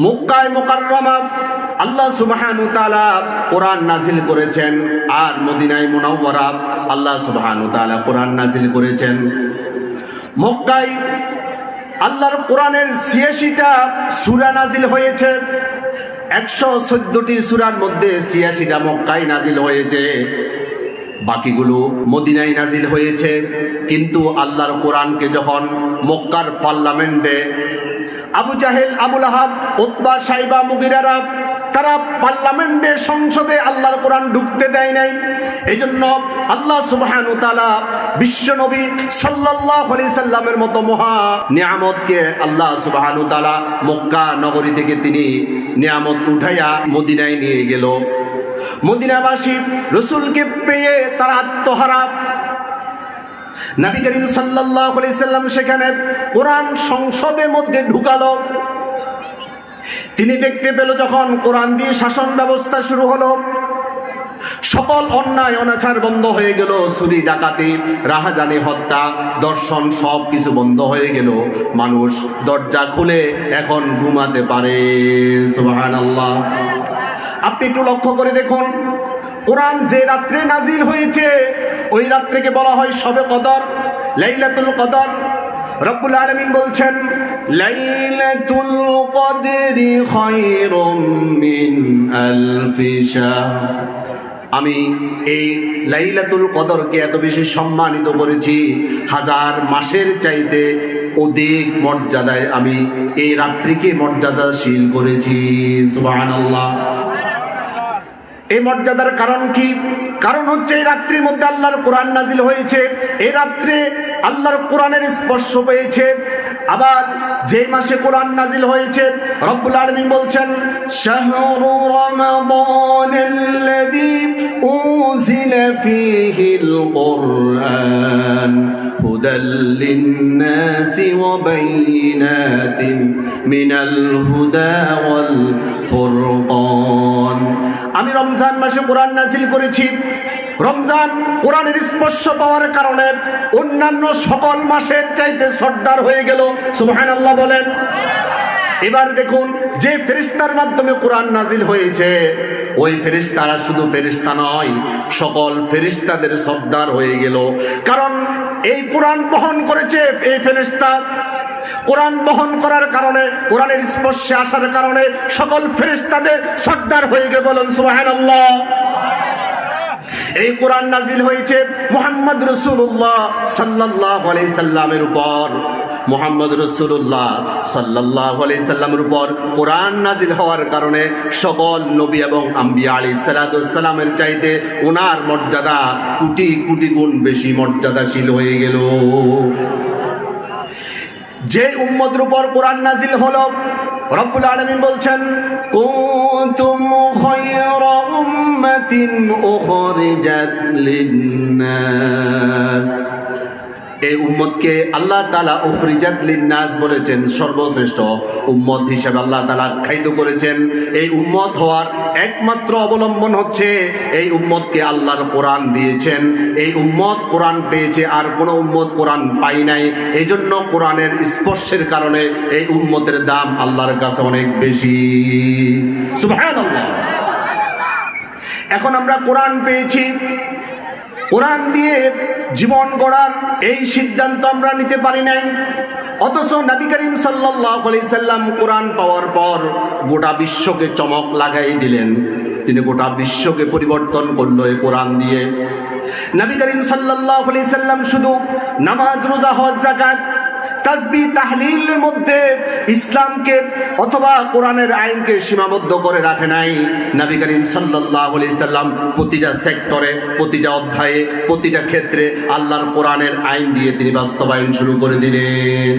মক্কায় মোকাররমা আল্লাহ সুবহানু তাআলা কোরআন নাজিল করেছেন আর মদিনায় মুনাওয়ারা আল্লাহ সুবহানু তাআলা কোরআন নাজিল করেছেন। মক্কায় আল্লাহর কোরআনের ছিয়াশিটা সূরা নাজিল হয়েছে। একশো চোদ্দটি সূরার মধ্যে ছিয়াশিটা মক্কায় নাজিল হয়েছে। বাকিগুলো মদিনায় নাজিল হয়েছে। কিন্তু আল্লাহর কোরআনকে যখন মক্কার পার্লামেন্টে আবু জাহেল আবুল আহাব উতবা, সাইবা, মুগিরারা, তারা পার্লামেন্টে, সংসদে আল্লাহর কোরআন ঢুকতে দেয় নাই। এই জন্য আল্লাহ সুবহানু তাআলা বিশ্বনবী সাল্লাল্লাহু আলাইহি সাল্লামের মতো মহা নিয়ামতকে আল্লাহ সুবহানু তাআলা মক্কা নগরী থেকে তিনি নিয়ামত উঠাইয়া মদিনায় নিয়ে গেল। মদিনাবাসী রসুলকে পেয়ে তারা আত্মহারা নবী করিম আলাইহি সাল্লাম সেখানে কোরআন সংসদের মধ্যে ঢুকালো। তিনি দেখতে পেল যখন কোরআন দিয়ে শাসন ব্যবস্থা শুরু হলো, সকল অন্যায় অনাচার বন্ধ হয়ে গেল, চুরি, ডাকাতি, রাহাজানি, হত্যা, দর্শন সব কিছু বন্ধ হয়ে গেল। মানুষ দরজা খুলে এখন ঘুমাতে পারে আপনি একটু লক্ষ্য করে দেখুন কোরআন যে রাত্রে নাজিল হয়েছে, ওই রাত্রেকে বলা হয় সবে কদর, লাইলাতুল কদর। রব্বুল আলামিন বলছেন, লাইলাতুল কদরি খায়রুম মিন আলফি আমি এই লাইলাতুল কদরকে এত বেশি সম্মানিত করেছি, হাজার মাসের চাইতে অধিক মর্যাদায় আমি এই রাত্রিকে মর্যাদাশীল করেছি, সুবহানাল্লাহ। এই মর্যাদার কারণ কি? কারণ হচ্ছে এই রাত্রির মধ্যে আল্লাহর কোরআন নাজিল হয়েছে। এই রাত্রে আল্লাহর কোরআনের স্পর্শ পেয়েছে। আবার যে মাসে কোরআন নাজিল হয়েছে, রব্বুল আলামিন বলছেন মিনাল আমি রমজান মাসে কোরআন নাজিল করেছি। রমজান কোরআনের স্পর্শ পাওয়ার কারণে অন্যান্য সকল মাসের চাইতে সর্দার হয়ে গেল। সুবহান আল্লাহ বলেন। এবার দেখুন, যে ফেরিস্তার মাধ্যমে কোরআন নাজিল হয়েছে, ওই ফেরিস্তারা শুধু ফেরিস্তা নয়, সকল ফেরিস্তাদের সর্দার হয়ে গেল। কারণ এই কোরআন বহন করেছে এই ফেরিস্তা কোরআন বহন করার কারণে, কোরআনের স্পর্শে আসার কারণে সকল ফেরিস্তাদের সর্দার হয়ে গে বলেন, সুবহানাল্লাহ। এই কোরআন নাজিল হয়েছে মোহাম্মদ রসুল্লাহ সাল্লাহ সাল্লামের উপর। মোহাম্মদ রসুল্লাহ সাল্লাহ সাল্লামের উপর কোরআন নাজিল হওয়ার কারণে সকল নবী এবং আম্বিয়া আলী সালাতামের চাইতে ওনার মর্যাদা কোটি কোটি গুণ বেশি মর্যাদাশীল হয়ে গেল। যে উম্মদের উপর কোরআন নাজিল হলো রব্বুল আলমিন বলছেন কুনতুম খায়রা উম্মাতিন এই উম্মতকে আল্লাহ তালা উখরিজাত লিন্নাস বলেছেন, সর্বশ্রেষ্ঠ উম্মত হিসেবে আল্লাহ তালা আখ্যায়িত করেছেন। এই উম্মত হওয়ার একমাত্র অবলম্বন হচ্ছে এই উম্মতকে আল্লাহর কোরআন দিয়েছেন। এই উম্মত কোরআন পেয়েছে, আর কোনো উম্মত কোরআন পাই নাই। এই জন্য কোরআনের স্পর্শের কারণে এই উম্মতের দাম আল্লাহর কাছে অনেক বেশি। এখন আমরা কোরআন পেয়েছি। কোরআন দিয়ে জীবন গড়ার এই সিদ্ধান্ত আমরা নিতে পারি নাই। অথচ নবী করিম সাল্লাম কোরআন পাওয়ার পর গোটা বিশ্বকে চমক লাগাই দিলেন। তিনি গোটা বিশ্বকে পরিবর্তন করল এই কোরআন দিয়ে। নবী করিম সাল্লাহ সাল্লাম শুধু নামাজ, রোজা, হজ, যাকাত তাসবি তাহলিলের মধ্যে ইসলামকে অথবা কোরআনের আইনকে সীমাবদ্ধ করে রাখে নাই। নাবী করিম সাল্লাহ আলি সাল্লাম প্রতিটা সেক্টরে, প্রতিটা অধ্যায়ে, প্রতিটা ক্ষেত্রে আল্লাহর কোরআনের আইন দিয়ে তিনি বাস্তবায়ন শুরু করে দিলেন।